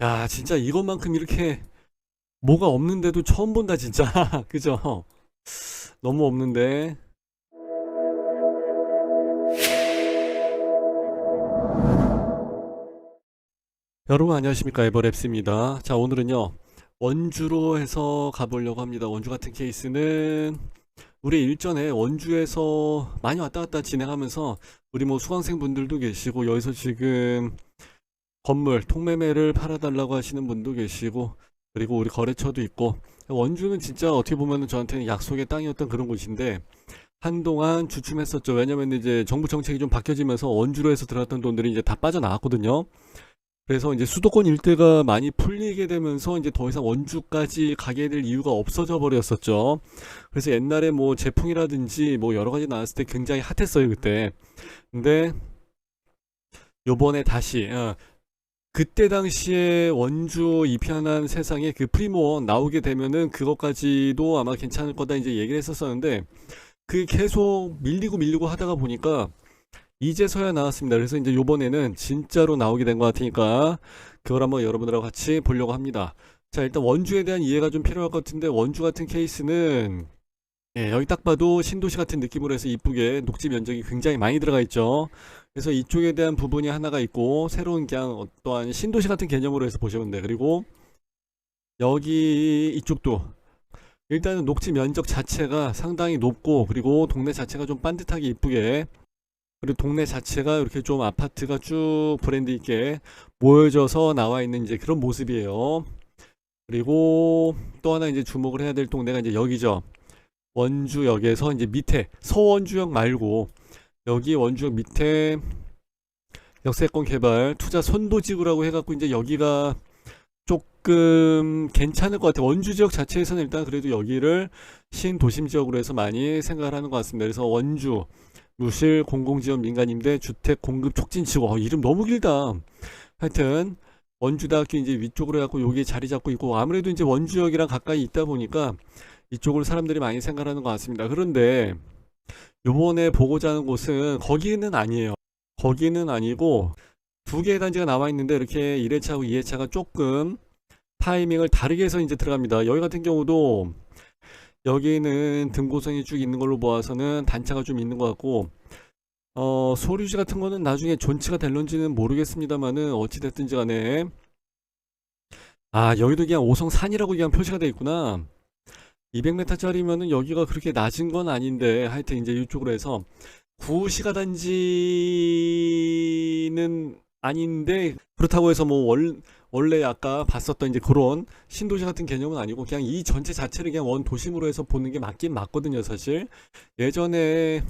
야, 진짜 이것만큼 이렇게 뭐가 없는데도 처음 본다, 진짜. 그죠? 너무 없는데. 여러분 안녕하십니까 에버랩스입니다. 자 오늘은요 원주로 해서 가보려고 합니다. 원주 같은 케이스는 우리 일전에 원주에서 많이 왔다 갔다 진행하면서 우리 뭐 수강생 분들도 계시고 여기서 지금 건물 통매매를 팔아달라고 하시는 분도 계시고 그리고 우리 거래처도 있고 원주는 진짜 어떻게 보면 저한테는 약속의 땅이었던 그런 곳인데 한동안 주춤했었죠. 왜냐면 이제 정부 정책이 좀 바뀌어지면서 원주로 해서 들어갔던 돈들이 이제 다 빠져나왔거든요. 그래서 이제 수도권 일대가 많이 풀리게 되면서 이제 더 이상 원주까지 가게 될 이유가 없어져 버렸었죠. 그래서 옛날에 뭐 제풍이라든지 뭐 여러 가지 나왔을 때 굉장히 핫했어요, 그때. 근데 요번에 다시 어, 그때 당시에 원주 이편한 세상에 그 프리모어 나오게 되면은 그것까지도 아마 괜찮을 거다 이제 얘기를 했었었는데 그게 계속 밀리고 밀리고 하다가 보니까 이제서야 나왔습니다. 그래서 이제 요번에는 진짜로 나오게 된 것 같으니까 그걸 한번 여러분들하고 같이 보려고 합니다. 자, 일단 원주에 대한 이해가 좀 필요할 것 같은데 원주 같은 케이스는 예, 여기 딱 봐도 신도시 같은 느낌으로 해서 이쁘게 녹지 면적이 굉장히 많이 들어가 있죠. 그래서 이쪽에 대한 부분이 하나가 있고 새로운 그냥 어떠한 신도시 같은 개념으로 해서 보시면 돼. 그리고 여기 이쪽도 일단은 녹지 면적 자체가 상당히 높고 그리고 동네 자체가 좀 반듯하게 이쁘게 그리고 동네 자체가 이렇게 좀 아파트가 쭉 브랜드 있게 모여져서 나와 있는 이제 그런 모습이에요. 그리고 또 하나 이제 주목을 해야 될 동네가 이제 여기죠. 원주역에서 이제 밑에 서원주역 말고 여기 원주역 밑에 역세권 개발 투자 선도지구라고 해갖고 이제 여기가 조금 괜찮을 것 같아요. 원주 지역 자체에서는 일단 그래도 여기를 신도심 지역으로 해서 많이 생각을 하는 것 같습니다. 그래서 원주 무실 공공지원 민간임대 주택 공급 촉진치고 어, 이름 너무 길다. 하여튼 원주대학교 이제 위쪽으로 해갖고 여기 자리 잡고 있고 아무래도 이제 원주역이랑 가까이 있다 보니까 이쪽으로 사람들이 많이 생각하는 것 같습니다. 그런데 요번에 보고자 하는 곳은 거기는 아니에요. 거기는 아니고 두 개의 단지가 나와 있는데 이렇게 1회차하고 2회차가 조금 타이밍을 다르게 해서 이제 들어갑니다. 여기 같은 경우도 여기는 등고성이 쭉 있는 걸로 보아서는 단차가 좀 있는 것 같고 어, 소류지 같은 거는 나중에 존치가 될런지는 모르겠습니다만은 어찌됐든지 간에 아 여기도 그냥 오성산이라고 그냥 표시가 돼 있구나 200m짜리면은 여기가 그렇게 낮은 건 아닌데 하여튼 이제 이쪽으로 해서 구시가 단지는 아닌데 그렇다고 해서 뭐 월, 원래 아까 봤었던 이제 그런 신도시 같은 개념은 아니고 그냥 이 전체 자체를 그냥 원 도심으로 해서 보는 게 맞긴 맞거든요 사실 예전에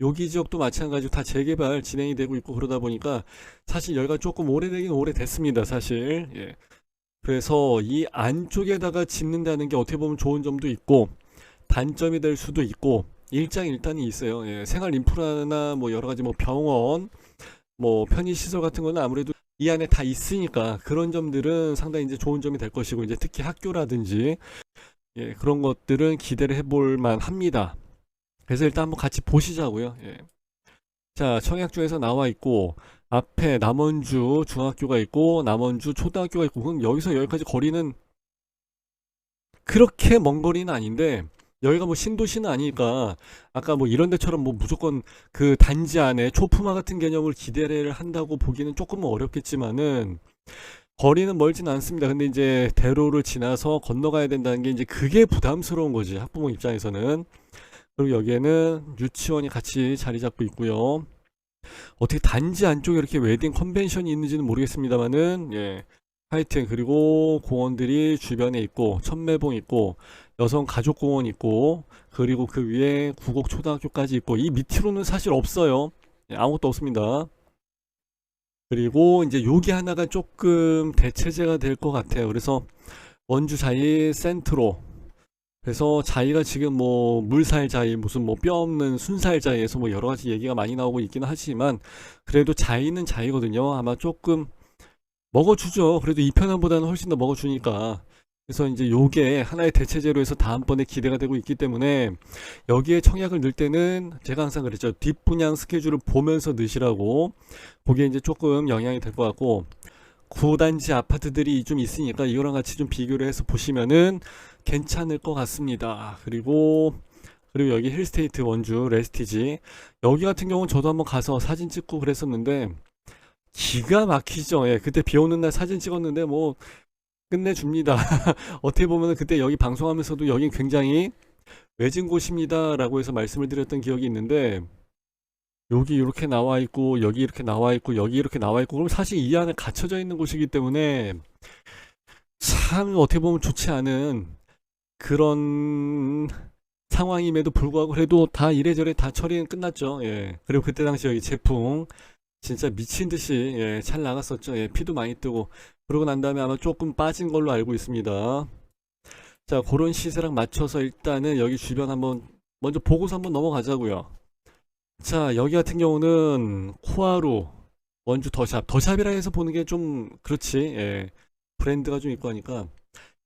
여기 지역도 마찬가지로 다 재개발 진행이 되고 있고 그러다 보니까 사실 여기가 조금 오래되긴 오래됐습니다 사실 예. 그래서 이 안쪽에다가 짓는다는 게 어떻게 보면 좋은 점도 있고 단점이 될 수도 있고 일장일단이 있어요 예. 생활 인프라나 뭐 여러 가지 뭐 병원 뭐 편의시설 같은 거는 아무래도 이 안에 다 있으니까 그런 점들은 상당히 이제 좋은 점이 될 것이고 이제 특히 학교라든지 예, 그런 것들은 기대를 해볼 만합니다. 그래서 일단 한번 같이 보시자고요. 예. 자, 청약 중에서 나와 있고 앞에 남원주 중학교가 있고 남원주 초등학교가 있고 그럼 여기서 여기까지 거리는 그렇게 먼 거리는 아닌데 여기가 뭐 신도시는 아니니까 아까 뭐 이런 데처럼 뭐 무조건 그 단지 안에 초품화 같은 개념을 기대를 한다고 보기는 조금 어렵겠지만은 거리는 멀진 않습니다. 근데 이제 대로를 지나서 건너가야 된다는 게 이제 그게 부담스러운 거지 학부모 입장에서는 그리고 여기에는 유치원이 같이 자리 잡고 있고요. 어떻게 단지 안쪽에 이렇게 웨딩 컨벤션이 있는지는 모르겠습니다만은 예. 하여튼 그리고 공원들이 주변에 있고 천매봉 있고 여성 가족공원 있고 그리고 그 위에 구곡 초등학교까지 있고 이 밑으로는 사실 없어요. 예, 아무것도 없습니다. 그리고 이제 요기 하나가 조금 대체제가 될 것 같아요. 그래서 원주 자이 센트로 그래서 자이가 지금 뭐 물살 자이 무슨 뭐 뼈 없는 순살 자이에서 뭐 여러 가지 얘기가 많이 나오고 있기는 하지만 그래도 자이는 자이거든요. 아마 조금 먹어주죠. 그래도 이 편안보다는 훨씬 더 먹어주니까. 그래서 이제 요게 하나의 대체제로 해서 다음번에 기대가 되고 있기 때문에 여기에 청약을 넣을 때는 제가 항상 그랬죠. 뒷분양 스케줄을 보면서 넣으시라고. 그게 이제 조금 영향이 될 것 같고 구단지 아파트들이 좀 있으니까 이거랑 같이 좀 비교를 해서 보시면은 괜찮을 것 같습니다. 그리고 그리고 여기 힐스테이트 원주 레스티지 여기 같은 경우는 저도 한번 가서 사진 찍고 그랬었는데 기가 막히죠. 예, 그때 비 오는 날 사진 찍었는데 뭐 끝내줍니다. 어떻게 보면은 그때 여기 방송하면서도 여긴 굉장히 외진 곳입니다라고 해서 말씀을 드렸던 기억이 있는데 여기 이렇게 나와 있고 여기 이렇게 나와 있고 여기 이렇게 나와 있고 그럼 사실 이 안에 갇혀져 있는 곳이기 때문에 참 어떻게 보면 좋지 않은 그런 상황임에도 불구하고 그래도 다 이래저래 다 처리는 끝났죠. 예. 그리고 그때 당시 여기 제품 진짜 미친 듯이 예, 잘 나갔었죠. 예, 피도 많이 뜨고 그러고 난 다음에 아마 조금 빠진 걸로 알고 있습니다. 자, 그런 시세랑 맞춰서 일단은 여기 주변 한번 먼저 보고서 한번 넘어가자고요. 자, 여기 같은 경우는 코하루 원주 더샵 더샵이라 해서 보는 게 좀 그렇지. 예. 브랜드가 좀 있고 하니까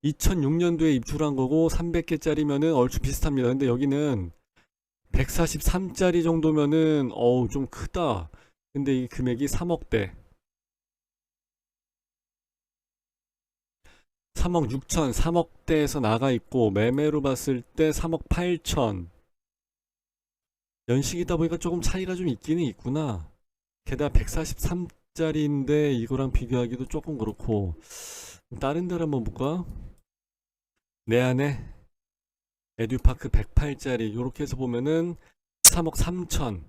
2006년도에 입주한 거고 300개짜리면은 얼추 비슷합니다. 근데 여기는 143짜리 정도면은 어우 좀 크다. 근데 이 금액이 3억대. 3억 6천, 3억대에서 나가 있고 매매로 봤을 때 3억 8천. 연식이다 보니까 조금 차이가 좀 있기는 있구나. 게다가 143짜리인데 이거랑 비교하기도 조금 그렇고. 다른 데를 한번 볼까? 내 안에 에듀파크 108짜리 요렇게 해서 보면은 3억 3천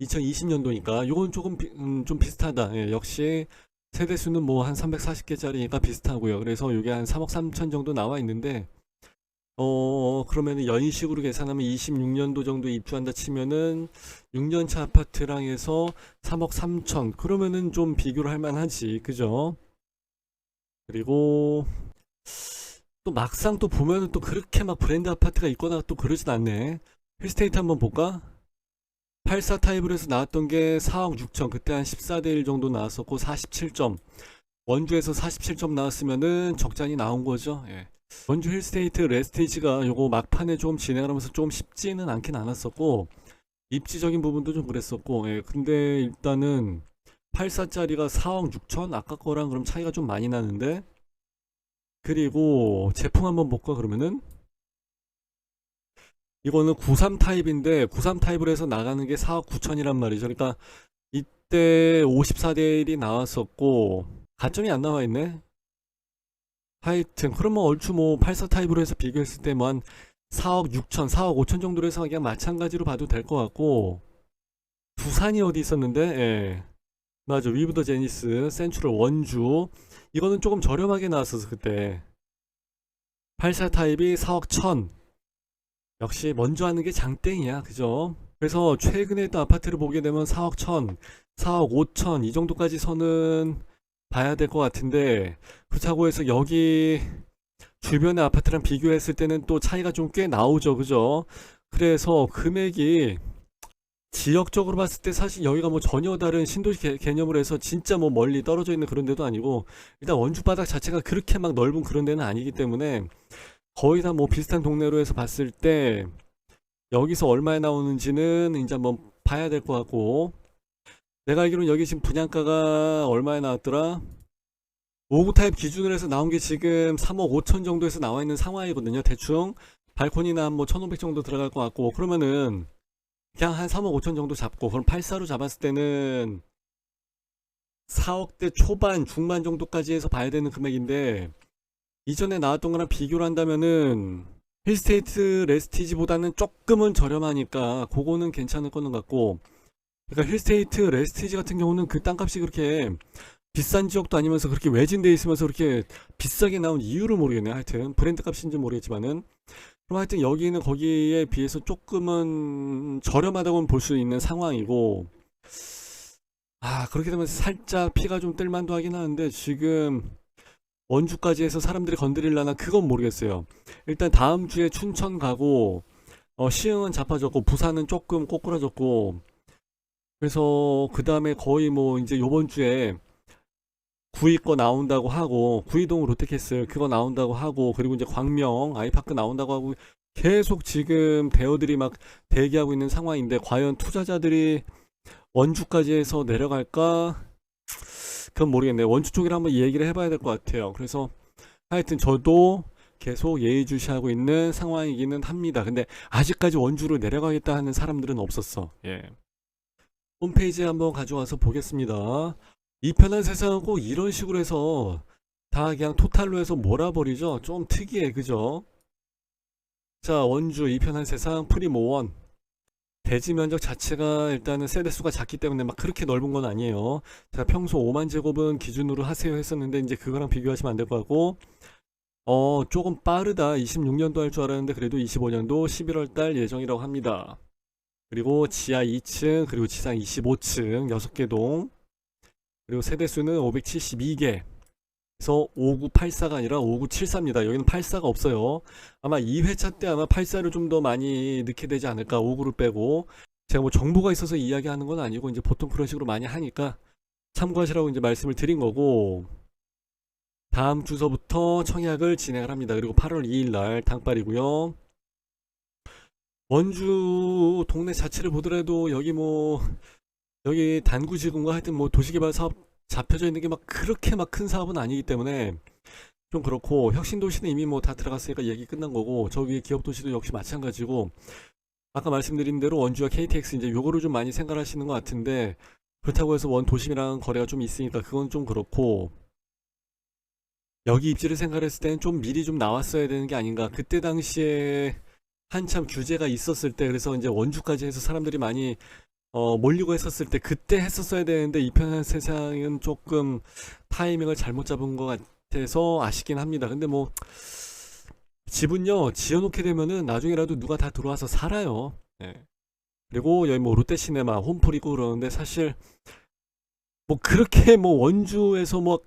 2020년도니까 요건 조금 비- 음, 좀 비슷하다 예, 역시 세대수는 뭐 한 340개짜리니까 비슷하고요 그래서 요게 한 3억 3천 정도 나와 있는데 어 그러면은 연식으로 계산하면 26년도 정도 입주한다 치면은 6년차 아파트랑 해서 3억 3천 그러면은 좀 비교를 할 만하지 그죠 그리고 또 막상 또 보면은 또 그렇게 막 브랜드 아파트가 있거나 또 그러진 않네. 힐스테이트 한번 볼까? 84 타입으로 해서 나왔던 게 4억 6천. 그때 한 14대 1 정도 나왔었고 47점. 원주에서 47점 나왔으면은 적잖이 나온 거죠. 예. 원주 힐스테이트 레스테이지가 요거 막판에 좀 진행을 하면서 좀 쉽지는 않긴 않았었고 입지적인 부분도 좀 그랬었고 예. 근데 일단은 84짜리가 4억 6천? 아까 거랑 그럼 차이가 좀 많이 나는데 그리고 제품 한번 볼까 그러면은 이거는 93 타입인데 93 타입으로 해서 나가는 게 4억 9천이란 말이죠. 그러니까 이때 54대 1이 나왔었고 가점이 안 나와 있네. 하여튼 그러면 얼추 뭐 84 타입으로 해서 비교했을 때 뭐 한 4억 6천, 4억 5천 정도로 해서 그냥 마찬가지로 봐도 될 것 같고. 부산이 어디 있었는데? 예. 맞아. 위브 더 제니스 센츄럴 원주. 이거는 조금 저렴하게 나왔어서 그때. 84 타입이 4억 1천. 역시 먼저 하는 게 장땡이야. 그죠? 그래서 최근에 또 아파트를 보게 되면 4억 1천 4억 5천 이 정도까지 선은 봐야 될 것 같은데 그렇다고 해서 여기 주변의 아파트랑 비교했을 때는 또 차이가 좀 꽤 나오죠. 그죠? 그래서 금액이 지역적으로 봤을 때 사실 여기가 뭐 전혀 다른 신도시 개, 개념으로 해서 진짜 뭐 멀리 떨어져 있는 그런 데도 아니고 일단 원주 바닥 자체가 그렇게 막 넓은 그런 데는 아니기 때문에 거의 다 뭐 비슷한 동네로 해서 봤을 때 여기서 얼마에 나오는지는 이제 한번 봐야 될 것 같고 내가 알기로는 여기 지금 분양가가 얼마에 나왔더라? 5구 타입 기준으로 해서 나온 게 지금 3억 5천 정도에서 나와 있는 상황이거든요 대충. 발코니나 뭐 1500 정도 들어갈 것 같고 그러면은 그냥 한 3억 5천 정도 잡고 그럼 84로 잡았을 때는 4억대 초반 중반 정도까지 해서 봐야 되는 금액인데 이전에 나왔던 거랑 비교를 한다면은 힐스테이트 레스티지보다는 조금은 저렴하니까 그거는 괜찮을 거는 같고 그러니까 힐스테이트 레스티지 같은 경우는 그 땅값이 그렇게 비싼 지역도 아니면서 그렇게 외진돼 있으면서 그렇게 비싸게 나온 이유를 모르겠네 하여튼 브랜드 값인지 모르겠지만은. 그럼 하여튼 여기는 거기에 비해서 조금은 저렴하다고는 볼수 있는 상황이고. 아 그렇게 되면 살짝 피가 좀 뜰만도 하긴 하는데 지금 원주까지 해서 사람들이 건드릴라나 그건 모르겠어요. 일단 다음 주에 춘천 가고 어, 시흥은 잡아졌고 부산은 조금 꼬꾸라졌고 그래서 그 다음에 거의 뭐 이제 요번 주에 구이 거 나온다고 하고 구이동 롯데캐슬 그거 나온다고 하고 그리고 이제 광명 아이파크 나온다고 하고 계속 지금 대어들이 막 대기하고 있는 상황인데 과연 투자자들이 원주까지 해서 내려갈까? 그건 모르겠네요. 원주 쪽이랑 한번 얘기를 해봐야 될 것 같아요. 그래서 하여튼 저도 계속 예의주시하고 있는 상황이기는 합니다. 근데 아직까지 원주로 내려가겠다 하는 사람들은 없었어. 예. 홈페이지에 한번 가져와서 보겠습니다. 이 편한 세상은 꼭 이런 식으로 해서 다 그냥 토탈로 해서 몰아버리죠. 좀 특이해, 그죠? 자, 원주 이 편한 세상 프리모원. 대지 면적 자체가 일단은 세대 수가 작기 때문에 막 그렇게 넓은 건 아니에요. 제가 평소 5만 제곱은 기준으로 하세요 했었는데 이제 그거랑 비교하시면 안 될 것 같고 어 조금 빠르다 26년도 할 줄 알았는데 그래도 25년도 11월 달 예정이라고 합니다. 그리고 지하 2층 그리고 지상 25층 6개 동 그리고 세대 수는 572개 그래서 5984가 아니라 5974입니다. 여기는 84가 없어요. 아마 2회차 때 아마 84를 좀 더 많이 넣게 되지 않을까 59를 빼고 제가 뭐 정보가 있어서 이야기하는 건 아니고 이제 보통 그런 식으로 많이 하니까 참고하시라고 이제 말씀을 드린 거고 다음 주서부터 청약을 진행을 합니다. 그리고 8월 2일 날 당발이고요. 원주 동네 자체를 보더라도 여기 뭐 여기 단구지구인가? 하여튼 뭐 도시개발 사업 잡혀져 있는 게 막 그렇게 막 큰 사업은 아니기 때문에 좀 그렇고 혁신도시는 이미 뭐 다 들어갔으니까 얘기 끝난 거고 저기 기업도시도 역시 마찬가지고 아까 말씀드린 대로 원주와 KTX 이제 요거를 좀 많이 생각하시는 것 같은데 그렇다고 해서 원 도심이랑 거래가 좀 있으니까 그건 좀 그렇고 여기 입지를 생각했을 때는 좀 미리 좀 나왔어야 되는 게 아닌가. 그때 당시에 한참 규제가 있었을 때 그래서 이제 원주까지 해서 사람들이 많이 어, 몰리고 했었을 때 그때 했었어야 되는데 이 편한 세상은 조금 타이밍을 잘못 잡은 것 같아서 아쉽긴 합니다. 근데 뭐 집은요 지어놓게 되면은 나중에라도 누가 다 들어와서 살아요. 예. 그리고 여기 뭐 롯데시네마, 홈플이고 그러는데 사실 뭐 그렇게 뭐 원주에서 뭐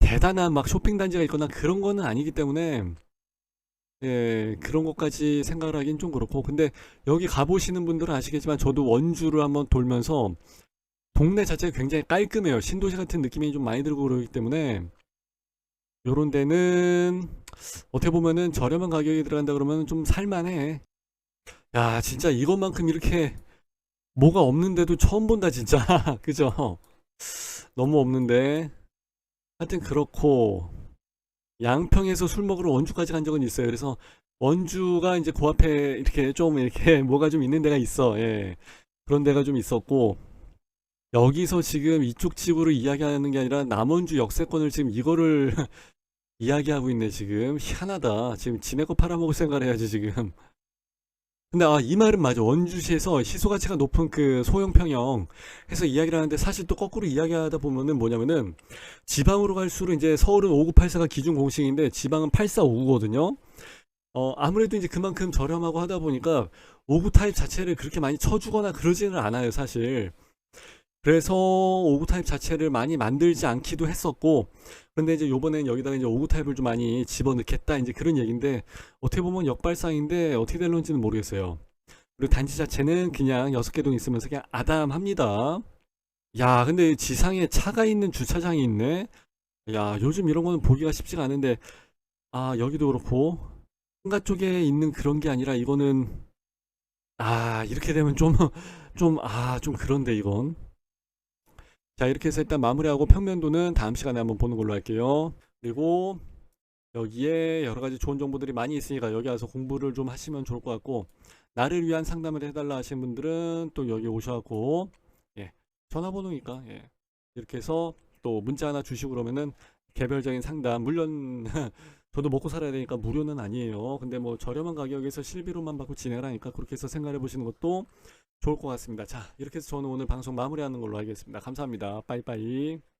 대단한 막 쇼핑 단지가 있거나 그런 거는 아니기 때문에 예, 그런 것까지 생각을 하긴 좀 그렇고. 근데 여기 가보시는 분들은 아시겠지만 저도 원주를 한번 돌면서 동네 자체가 굉장히 깔끔해요. 신도시 같은 느낌이 좀 많이 들고 그러기 때문에 요런 데는 어떻게 보면은 저렴한 가격에 들어간다 그러면 좀 살만해. 야, 진짜 이것만큼 이렇게 뭐가 없는데도 처음 본다, 진짜. 그죠? 너무 없는데. 하여튼 그렇고. 양평에서 술 먹으러 원주까지 간 적은 있어요. 그래서 원주가 이제 그 앞에 이렇게 좀 이렇게 뭐가 좀 있는 데가 있어. 예. 그런 데가 좀 있었고 여기서 지금 이쪽 집으로 이야기하는 게 아니라 남원주 역세권을 지금 이거를 이야기하고 있네 지금 희한하다. 지금 지네 거 팔아먹을 생각을 해야지 지금. 근데 아, 이 말은 맞아. 원주시에서 시소 가치가 높은 그 소형 평형 해서 이야기를 하는데 사실 또 거꾸로 이야기하다 보면은 뭐냐면은 지방으로 갈수록 이제 서울은 5984가 기준 공식인데 지방은 8459거든요. 어, 아무래도 이제 그만큼 저렴하고 하다 보니까 59 타입 자체를 그렇게 많이 쳐주거나 그러지는 않아요, 사실. 그래서 59 타입 자체를 많이 만들지 않기도 했었고, 근데 이제 요번엔 여기다가 이제 59 타입을 좀 많이 집어넣겠다, 이제 그런 얘기인데, 어떻게 보면 역발상인데, 어떻게 될런지는 모르겠어요. 그리고 단지 자체는 그냥 6개 동 있으면서 그냥 아담합니다. 야, 근데 지상에 차가 있는 주차장이 있네? 야, 요즘 이런 거는 보기가 쉽지가 않은데, 아, 여기도 그렇고, 상가 쪽에 있는 그런 게 아니라 이거는, 아, 이렇게 되면 좀, 좀, 아, 좀 그런데 이건. 자, 이렇게 해서 일단 마무리하고 평면도는 다음 시간에 한번 보는 걸로 할게요. 그리고 여기에 여러 가지 좋은 정보들이 많이 있으니까 여기 와서 공부를 좀 하시면 좋을 것 같고, 나를 위한 상담을 해달라 하시는 분들은 또 여기 오셔갖고, 예, 전화번호니까, 예, 이렇게 해서 또 문자 하나 주시고 그러면은 개별적인 상담, 물론 저도 먹고 살아야 되니까 무료는 아니에요. 근데 뭐 저렴한 가격에서 실비로만 받고 진행을 하니까 그렇게 해서 생각해 보시는 것도 좋을 것 같습니다. 자, 이렇게 해서 저는 오늘 방송 마무리하는 걸로 하겠습니다. 감사합니다. 빠이빠이.